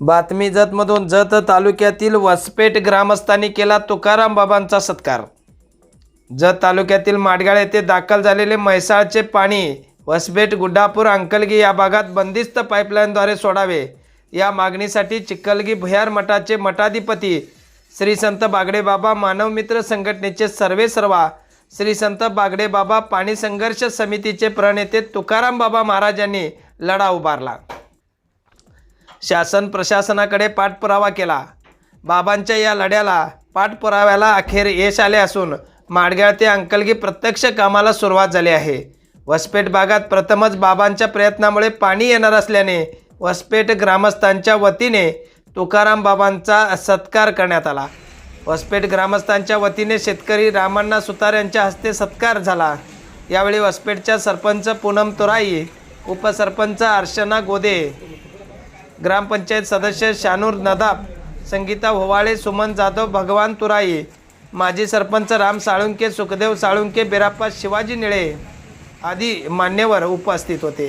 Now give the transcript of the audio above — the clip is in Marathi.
बातमी जतमधून जत तालुक्यातील वसपेट ग्रामस्थांनी केला तुकाराम बाबांचा सत्कार. जत तालुक्यातील माडगाळ येथे दाखल झालेले म्हैसाळचे पाणी वसपेट गुड्डापूर अंकलगी या भागात बंदिस्त पाईपलाईनद्वारे सोडावे. या मागणीसाठी चिखलगी भुयार मठाचे मठाधिपती श्री संत बागडेबाबा मानवमित्र संघटनेचे सर्वे सर्वा श्री संत बागडेबाबा पाणी संघर्ष समितीचे प्रणेते तुकाराम बाबा महाराजांनी लढा उभारला. शासन प्रशासनाकडे पाठपुरावा केला. बाबांच्या या लढ्याला पाठपुराव्याला अखेर यश आले असून माडगाळ ते अंकलगी प्रत्यक्ष कामाला सुरुवात झाली आहे. वसपेट भागात प्रथमच बाबांच्या प्रयत्नामुळे पाणी येणार असल्याने वसपेट ग्रामस्थांच्या वतीने तुकाराम बाबांचा सत्कार करण्यात आला. वसपेट ग्रामस्थांच्या वतीने शेतकरी रामण्णा सुतार यांच्या हस्ते सत्कार झाला. यावेळी वसपेटच्या सरपंच पूनम तुराई उपसरपंच अर्चना गोदे ग्रामपंचायत सदस्य शानूर नदाब संगीता होवाळे सुमन जाधव भगवान तुराई माजी सरपंच राम साळुंके सुखदेव साळुंके बिराप्पा शिवाजी निळे आदी मान्यवर उपस्थित होते.